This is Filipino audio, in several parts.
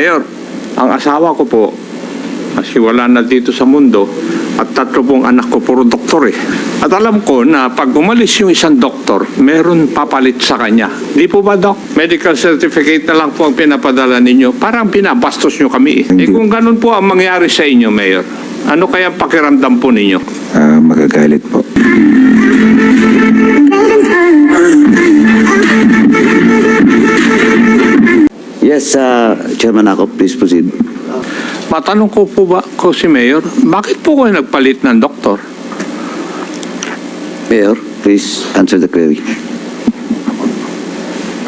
Mayor, ang asawa ko po, kasi wala na dito sa mundo, at tatlo pong anak ko, puro doktor eh. At alam ko na pag umalis yung isang doktor, meron papalit sa kanya. Di po ba, Doc? Medical certificate na lang po ang pinapadala ninyo. Parang pinabastos nyo kami eh. Eh kung ganun po ang mangyari sa inyo, Mayor, ano kaya ang pakiramdam po ninyo? Ah, magagalit po. Yes, uh, Chairman ako, please proceed. Matanong ko po ba ko si Mayor, bakit po kayo nagpalit ng doktor? Mayor, please answer the query.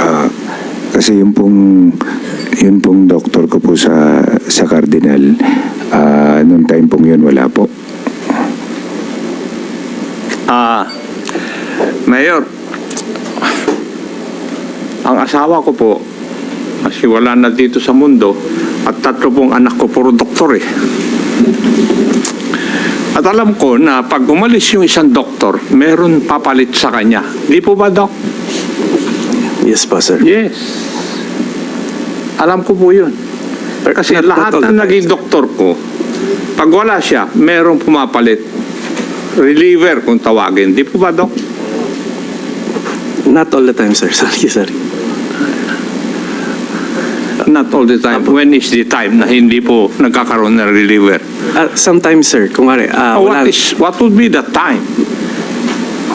Ah, kasi yung pong yung pong doktor ko po sa sa Cardinal ah noong time pong yun wala po. Ah, Mayor, ang asawa ko po, kasi wala na dito sa mundo, at tatlo pong anak ko, puro doktor eh. At alam ko na pag umalis yung isang doktor, meron papalit sa kanya. Di po ba, Doc? Yes po, sir. Yes. Alam ko po yun. Kasi Not- lahat not na naging doktor ko, pag wala siya, merong pumapalit. Reliever kung tawagin. Di po ba, Doc? Not all the time, sir. Sorry, sorry. Not all the time. When is the time na hindi po nagkakaroon ng reliever? Uh, sometimes, sir, kung mare, uh, Oh, wala, what, is, what would be the time?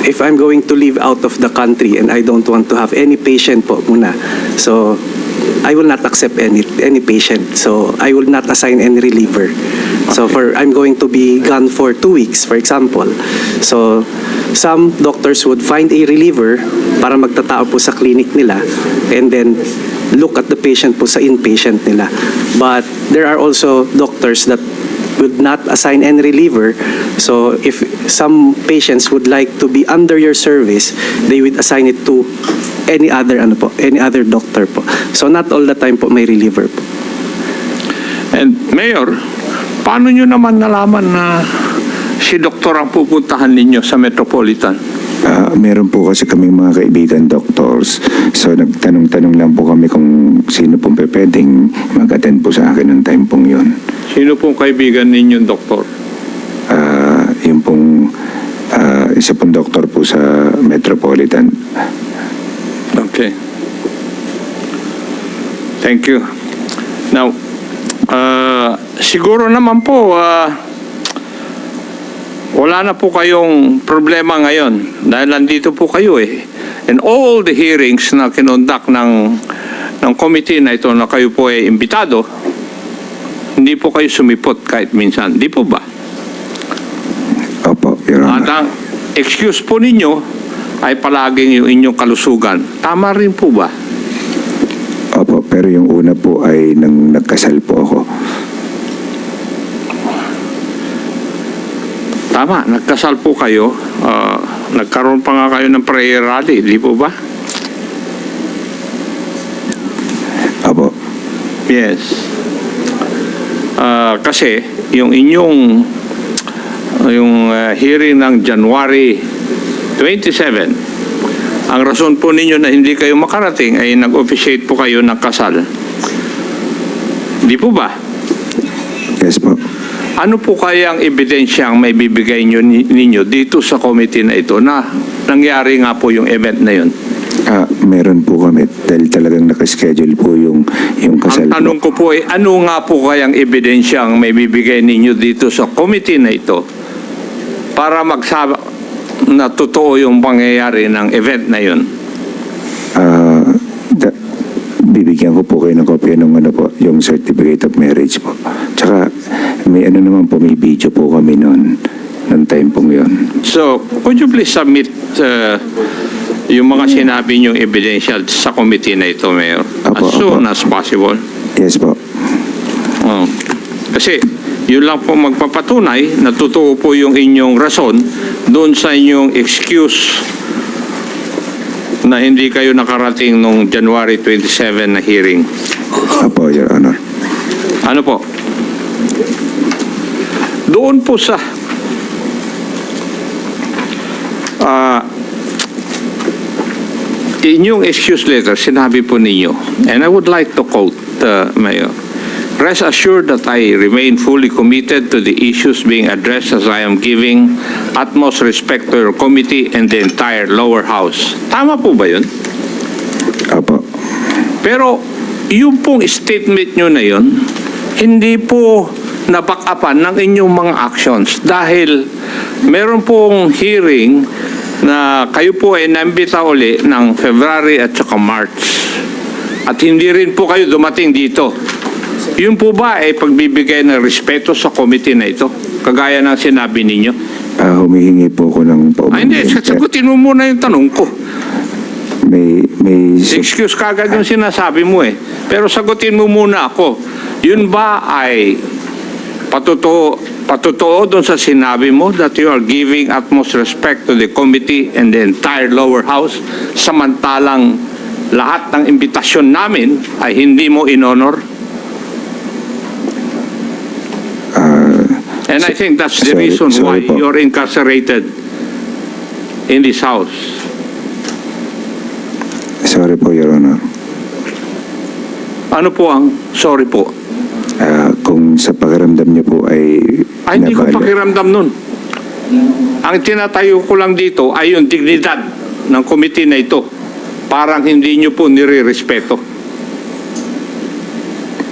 if I'm going to leave out of the country and I don't want to have any patient po muna, so I will not accept any any patient. So I will not assign any reliever. So for I'm going to be gone for two weeks, for example. So some doctors would find a reliever para magtatao po sa clinic nila and then look at the patient po sa inpatient nila. But there are also doctors that would not assign any reliever. So if some patients would like to be under your service, they would assign it to any other ano po, any other doctor po. So not all the time po may reliever po. And Mayor, paano nyo naman nalaman na si doktor ang pupuntahan ninyo sa Metropolitan? Ah, meron po kasi kaming mga kaibigan doctors. So nagtanong-tanong lang po kami kung sino pong pwedeng mag-attend po sa akin ng time pong yun. Sino pong kaibigan ninyong doktor? Ah, yung pong ah, isa pong doktor po sa Metropolitan. Okay. Thank you. Now, uh, siguro naman po, uh, wala na po kayong problema ngayon dahil nandito po kayo eh. And all the hearings na kinondak ng, ng committee na ito na kayo po ay imbitado, hindi po kayo sumipot kahit minsan. Di po ba? Opo, Your At Honor. ang excuse po ninyo ay palaging yung inyong kalusugan. Tama rin po ba? Opo, pero yung una po ay nang nagkasal po ako. Tama, nagkasal po kayo. Ah, nagkaroon pa nga kayo ng prayer rally, di po ba? Opo. Yes. Ah, kasi yung inyong yung ah, hearing ng January 27, ang rason po ninyo na hindi kayo makarating ay nag-officiate po kayo ng kasal. Di po ba? Yes po. Ano po kaya ang ebidensya ang may bibigay nyo, ninyo dito sa committee na ito na nangyari nga po yung event na yun? Ah, meron po kami dahil talagang nakaschedule po yung yung kasal Ang tanong ko po ay ano nga po kayang ebidensya ang may bibigay ninyo dito sa committee na ito para magsabi na totoo yung pangyayari ng event na yun? Ah, da- bibigyan ko po kayo ng kopya ng ano po, yung certificate of marriage po. Tsaka may ano naman po, may video po kami noon, noong time pong yun. So, could you please submit uh, yung mga sinabi niyong ebidensya sa committee na ito, Mayor? Apo, As soon apo. as possible. Yes po. Oh. Kasi yun lang po magpapatunay na totoo po yung inyong rason doon sa inyong excuse na hindi kayo nakarating nung January 27 na hearing. Apo, Your Honor. Ano po? Doon po sa ah inyong excuse letter, sinabi po ninyo, and I would like to quote, uh, Mayor, Rest assured that I remain fully committed to the issues being addressed as I am giving utmost respect to your committee and the entire lower house. Tama po ba yun? Opo. Pero yung pong statement nyo na yun, hindi po napakapan ng inyong mga actions dahil meron pong hearing na kayo po ay nambita uli ng February at saka March. At hindi rin po kayo dumating dito. Yun po ba ay pagbibigay ng respeto sa committee na ito? Kagaya ng sinabi ninyo. Ah, humihingi po ako ng Ay, hindi. paumanhin. Sagutin mo muna yung tanong ko. May, may, Excuse kagad yung sinasabi mo eh. Pero sagutin mo muna ako. Yun ba ay patutuo, patutuo doon sa sinabi mo that you are giving utmost respect to the committee and the entire lower house samantalang lahat ng imbitasyon namin ay hindi mo in-honor? And I think that's the sorry- reason why sorry po. you're incarcerated in this house. sorry po, Your Honor. Ano po ang sorry po? Ah, kung sa pakiramdam niyo po ay... Ay, Ah, hindi ko pakiramdam nun. Ang tinatayo ko lang dito ay yung dignidad ng committee na ito. Parang hindi nyo po nire-respeto.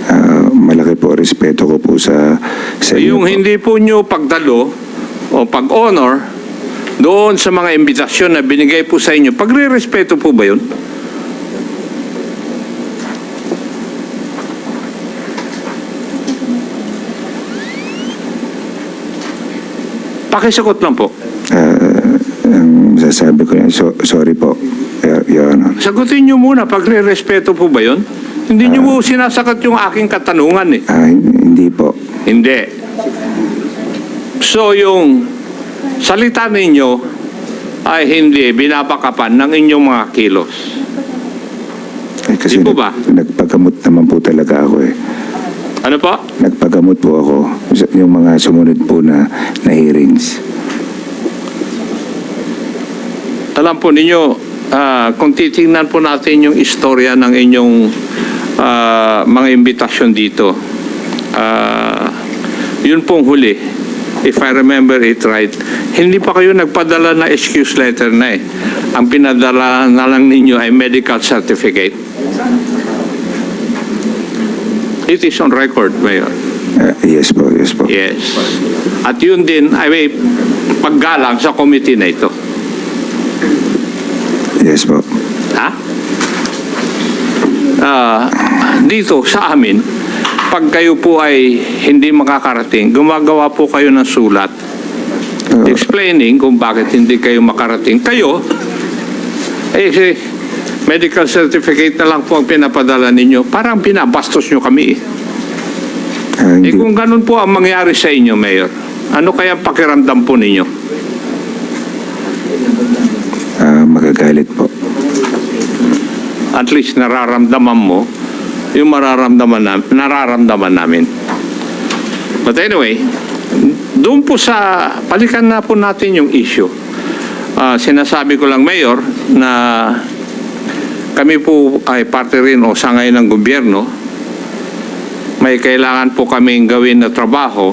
Ah, malaki po respeto ko po sa sa inyo Yung po. hindi po nyo pagdalo o pag-honor doon sa mga imbitasyon na binigay po sa inyo, pagre-respeto po ba yun? Pakisagot lang po. Ah, ang masasabi ko yan, so, sorry po, Your, Your Honor. Sagutin nyo muna, pagre-respeto po ba yun? Hindi nyo po sinasagot yung aking katanungan eh. Ah, hindi po. Hindi. So yung salita ninyo ay hindi binapakapan ng inyong mga kilos. Eh, kasi Di po ba? nagpagamot naman po talaga ako eh. Ano po? Nagpagamot po ako sa yung mga sumunod po na, na hearings. Alam po ninyo, ah, kung titingnan po natin yung istorya ng inyong ah, mga imbitasyon dito, ah, yun pong huli, if I remember it right, hindi pa kayo nagpadala na excuse letter na eh. Ang pinadala na lang ninyo ay medical certificate. It is on record, Mayor. Ah, yes po, yes po. Yes. At yun din ay may paggalang sa committee na ito. Yes po. Ha? Ah, dito sa amin, pag kayo po ay hindi makakarating, gumagawa po kayo ng sulat explaining kung bakit hindi kayo makarating. Kayo, eh, eh, medical certificate na lang po ang pinapadala ninyo. Parang pinabastos nyo kami. eh. ah, Eh kung ganun po ang mangyari sa inyo, Mayor, ano kaya pakiramdam po ninyo? ah, magagalit po. At least nararamdaman mo yung mararamdaman na, nararamdaman namin. But anyway, doon po sa, balikan na po natin yung issue. Ah, sinasabi ko lang, Mayor, na kami po ay parte rin o sangay ng gobyerno. May kailangan po kaming gawin na trabaho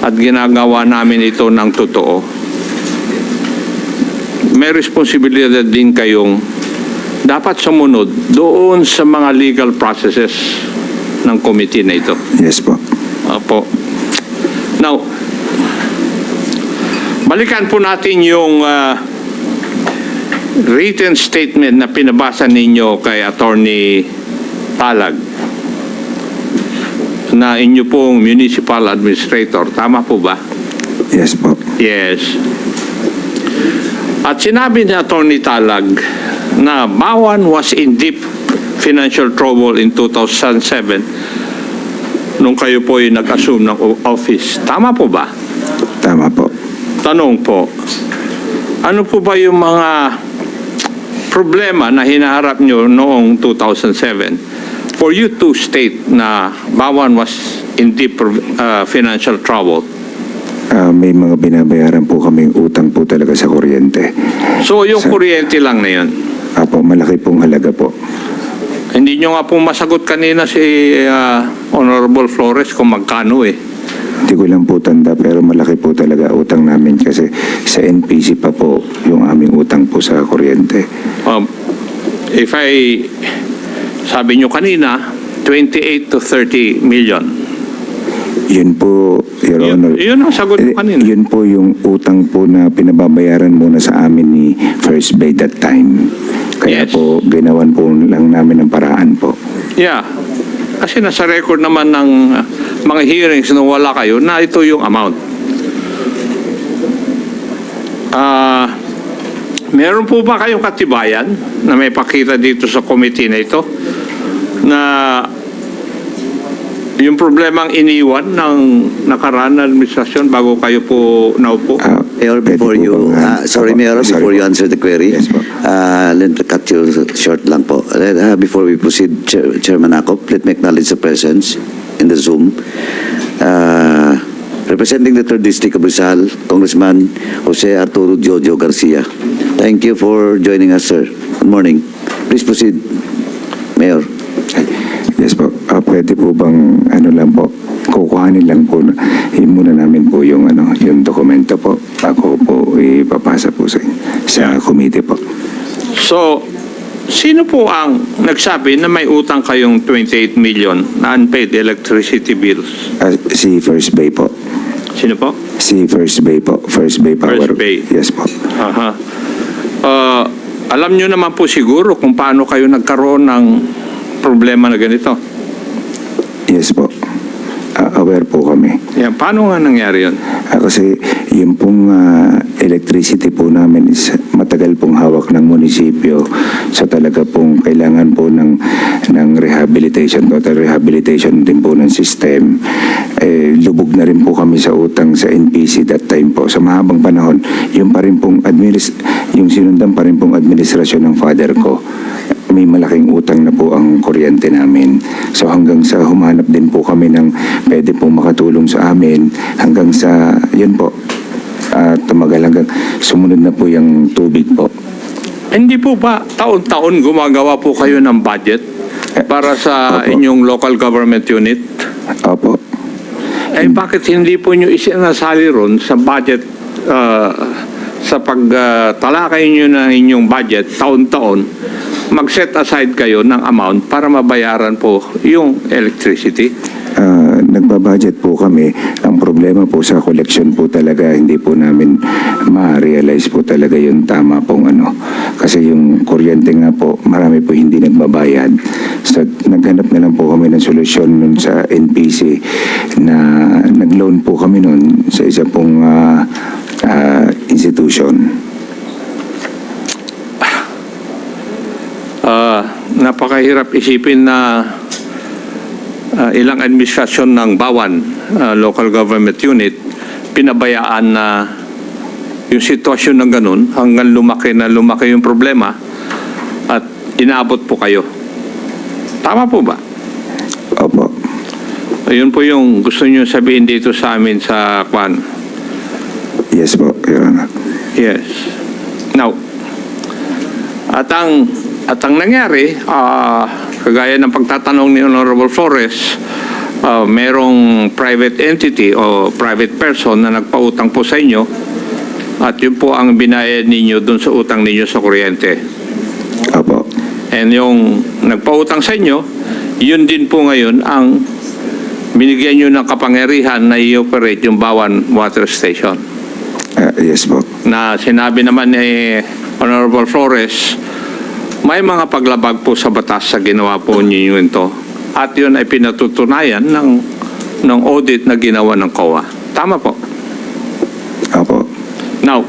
at ginagawa namin ito ng totoo. May responsibilidad din kayong dapat sumunod doon sa mga legal processes ng committee na ito. Yes po. Opo. Now, balikan po natin yung ah, written statement na pinabasa ninyo kay Attorney Talag na inyo pong municipal administrator. Tama po ba? Yes po. Yes. At sinabi ni Attorney Talag na Bawan was in deep financial trouble in 2007 nung kayo po ay nag-assume ng office. Tama po ba? Tama po. Tanong po, ano po ba yung mga problema na hinaharap nyo noong 2007 for you to state na Bawan was in deep uh, financial trouble? Ah, may mga binabayaran po kaming utang po talaga sa kuryente. So yung Sir. kuryente lang na yun. Apo, malaki pong halaga po. Hindi nyo nga po masagot kanina si ah, Honorable Flores kung magkano eh. Hindi ko lang po tanda pero malaki po talaga utang namin kasi sa NPC pa po yung aming utang po sa kuryente. Um, if I, sabi nyo kanina, 28 to 30 million. Yun po, Your Yun- Honor. yun ang sagot Eh, kanina. Yun po yung utang po na pinababayaran muna sa amin ni First Bay that time. Kaya Yes. po, ginawan po lang namin ng paraan po. Yeah. Kasi nasa record naman ng uh, mga hearings nung wala kayo na ito yung amount. Ah, meron po ba kayong katibayan na may pakita dito sa committee na ito na yung problemang iniwan ng nakaraan na administrasyon bago kayo po naupo? Ah, Mayor, pwede before po you, bang, ah, ah, sorry opo, Mayor, sorry before you po. answer the query, Yes po. uh, let me cut you short lang po. Let- ah, before we proceed, Chair- Chairman Akop, let me acknowledge the presence in the Zoom. Uh, representing the 3rd District of Rizal, Congressman Jose Arturo Jojo Garcia. Thank you for joining us, sir. Good morning. Please proceed, Mayor. Yes po. Ah, pwede po bang ano lang po, kukuhanin lang po, muna namin po yung, ano, yung dokumento po bago po ipapasa po sa, sa committee po. So, sino po ang nagsabi na may utang kayong 28 million na unpaid electricity bills? Ah, si First Bay po. Sino po? Si First Bay po. First Bay Power. First Bay. Yes po. Aha. Uh, alam nyo naman po siguro kung paano kayo nagkaroon ng problema na ganito. Yes po. Aware po kami. Yan, paano nga nangyari yun? Ah, kasi yung pong ah, electricity po namin is matagal pong hawak ng munisipyo. So talaga pong kailangan po ng, ng rehabilitation, total rehabilitation din po ng system. Eh, lubog na rin po kami sa utang sa NPC that time po. Sa mahabang panahon, yung pa rin pong administ yung sinundan pa rin pong administrasyon ng father ko may malaking utang na po ang kuryente namin. So hanggang sa humanap din po kami ng pwede po makatulong sa amin hanggang sa, yun po, ah, tumagal hanggang sumunod na po yung tubig po. Hindi po ba taon-taon gumagawa po kayo ng budget para sa Opo. inyong local government unit? Opo. Eh bakit hindi po nyo isinasali ron sa budget uh, sa pagtalakay nyo ng inyong budget taon-taon mag-set aside kayo ng amount para mabayaran po yung electricity? Ah, nagbabudget po kami. Ang problema po sa collection po talaga, hindi po namin ma-realize po talaga yung tama pong ano. Kasi yung kuryente nga po, marami po hindi nagbabayad. So, naghanap na lang po kami ng solusyon nun sa NPC na nag-loan po kami nun sa isa pong ah, ah, institution. Ah, napakahirap isipin na ah, ilang administrasyon ng Bawan, ah, local government unit, pinabayaan na yung sitwasyon ng ganun hanggang lumaki na lumaki yung problema at inabot po kayo. Tama po ba? Opo. Ayun po yung gusto niyo sabihin dito sa amin sa Kwan. Yes po, Your Honor. Yes. Now, at ang at ang nangyari, ah, kagaya ng pagtatanong ni Honorable Flores, ah, merong private entity o private person na nagpautang po sa inyo at yun po ang binayad ninyo dun sa utang ninyo sa kuryente. Opo. And yung nagpautang sa inyo, yun din po ngayon ang binigyan nyo ng kapangyarihan na i-operate yung Bawan Water Station Ah, yes po. na sinabi naman ni Honorable Flores, may mga paglabag po sa batas sa ginawa po ninyo ito. At yun ay pinatutunayan ng, ng audit na ginawa ng COA. Tama po. Opo. Now,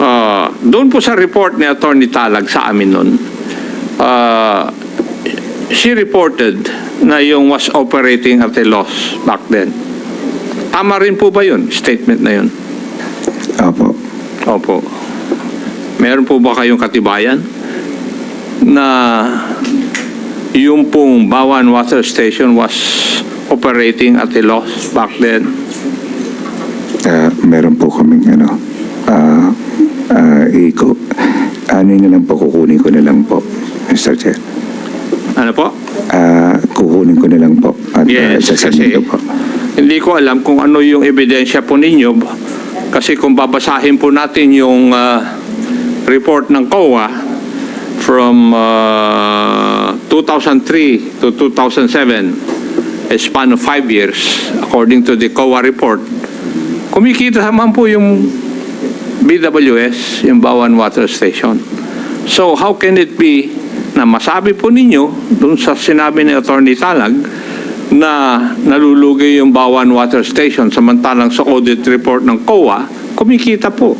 uh, doon po sa report ni Attorney Talag sa amin noon, uh, she reported na yung was operating at a loss back then. Tama rin po ba yun? Statement na yun? Opo. Opo. Meron po ba kayong katibayan na yung pong Bawan Water Station was operating at a loss back then? Ah, meron po kaming ano, ah, ah, iko, ano na lang po, kukunin ko na lang po, Mr. Chair. Ano po? Ah, kukunin ko na lang po at Yes, uh, kasi po. hindi ko alam kung ano yung ebidensya po ninyo. Kasi kung babasahin po natin yung ah, report ng COA from ah, 2003 to 2007, a span of five years, according to the COA report, kumikita naman po yung BWS, yung Bawan Water Station. So how can it be na masabi po ninyo dun sa sinabi ni Attorney Talag na nalulugi yung Bawan Water Station samantalang sa audit report ng COA, kumikita po.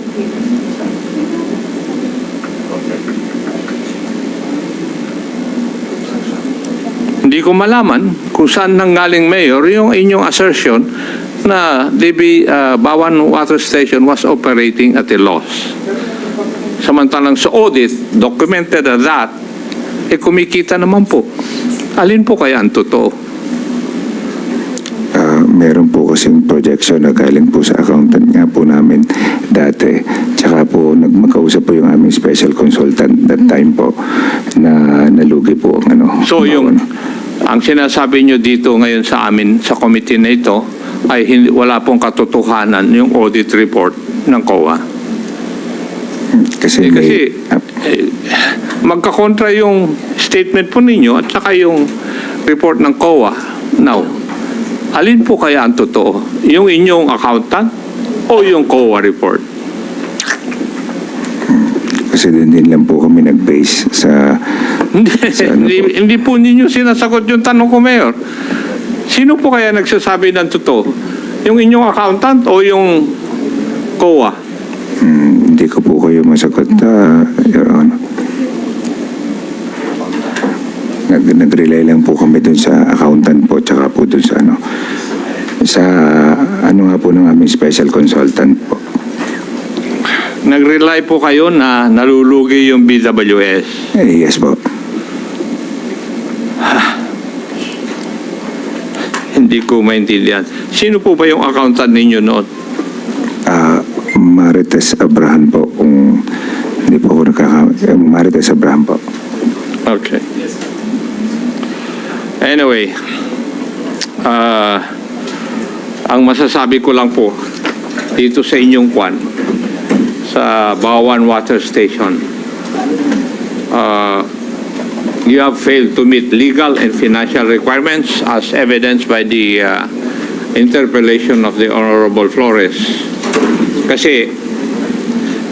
Hindi ko malaman kung saan nanggaling Mayor yung inyong assertion na DB uh, Bawan Water Station was operating at a loss. Samantalang sa audit, documented na that, eh kumikita naman po. Alin po kaya ang totoo? Meron po kasing projection na galing po sa accountant nga po namin dati. Tsaka po nagmakausap po yung aming special consultant that time po na nalugi po ang ano. So yung ang sinasabi nyo dito ngayon sa amin sa committee na ito ay hindi, wala pong katotohanan yung audit report ng COA. kasi, Eh, kasi may, eh, magkakontra yung statement po ninyo at saka yung report ng COA. Now, alin po kaya ang totoo? Yung inyong accountant o yung COA report? kasi din, din lang po kami nag-base sa Hindi, Sa ano hindi, po? hindi po ninyo sinasagot yung tanong ko, Mayor. Sino po kaya nagsasabi ng totoo? Yung inyong accountant o yung COA? Hmm, hindi ko po kayo masagot, ah, Your Honor. Nag, nag-rely lang po kami dun sa accountant po, tsaka po dun sa ano, sa ano nga po ng aming special consultant po. Nag-rely po kayo na nalulugi yung BWS. Eh, yes po. Hindi ko maintindihan. Sino po ba yung accountant ninyo noon? Ah, Marites Abraham po, kung hindi po ako nakaka... eh, Marites Abraham po. Okay. Anyway, ah, ang masasabi ko lang po dito sa inyong kwan, sa Bawan Water Station, ah, you have failed to meet legal and financial requirements as evidenced by the ah, interpellation of the Honorable Flores. Kasi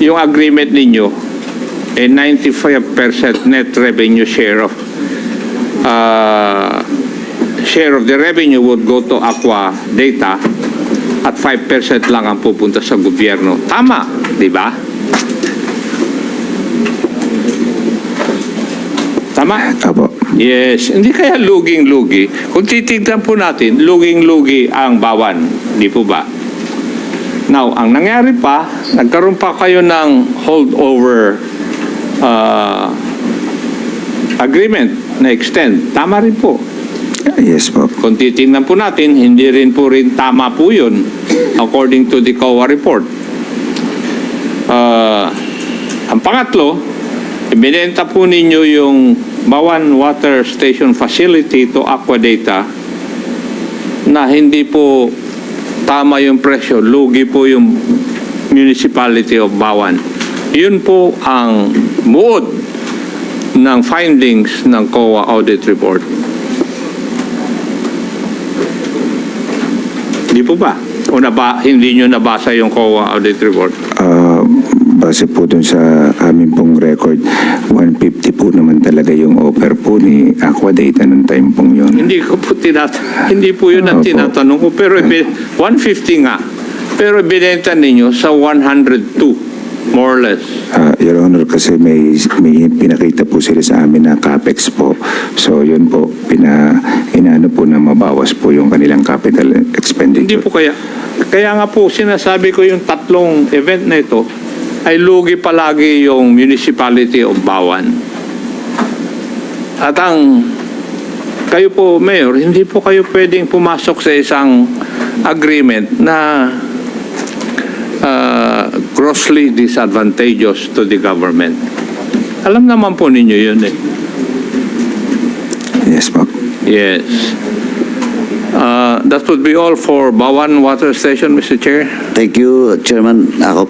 yung agreement ninyo, a 95% net revenue share of uh, share of the revenue would go to Aqua Data at 5% lang ang pupunta sa gobyerno. Tama, di ba? Tama? Apo. Yes, hindi kaya luging-lugi. Kung titignan po natin, luging-lugi ang bawan. Di po ba? Now, ang nangyari pa, nagkaroon pa kayo ng holdover uh, agreement na extend. Tama rin po. Yes po. Kung titingnan po natin, hindi rin po rin tama po yun according to the COA report. Uh, ang pangatlo, ibinenta po ninyo yung Bawan Water Station Facility to Aquadata na hindi po tama yung presyo, lugi po yung municipality of Bawan. Yun po ang buod ng findings ng COA audit report. Di po ba? O naba, hindi nyo nabasa yung COA audit report? Ah, base po dun sa amin pong record, 150 po naman talaga yung offer po ni Aquadata nung time pong yun. Hindi ko po tinat hindi po yun ang tinatanong ko. Pero ibi- 150 nga. Pero binenta ninyo sa 102, more or less. Ah, Your Honor, kasi may, may pinakita po sila sa amin na capex po. So yun po, pina, inaano po na mabawas po yung kanilang capital Hindi expenditure. po kaya. Kaya nga po sinasabi ko yung tatlong event na ito ay lugi palagi yung municipality of Bawan. At ang kayo po, Mayor, hindi po kayo pwedeng pumasok sa isang agreement na uh, grossly disadvantageous to the government. Alam naman po ninyo yun eh. Yes po. Yes. Uh, That would be all for Bawan Water Station, Mr. Chair. Thank you, Chairman Akop.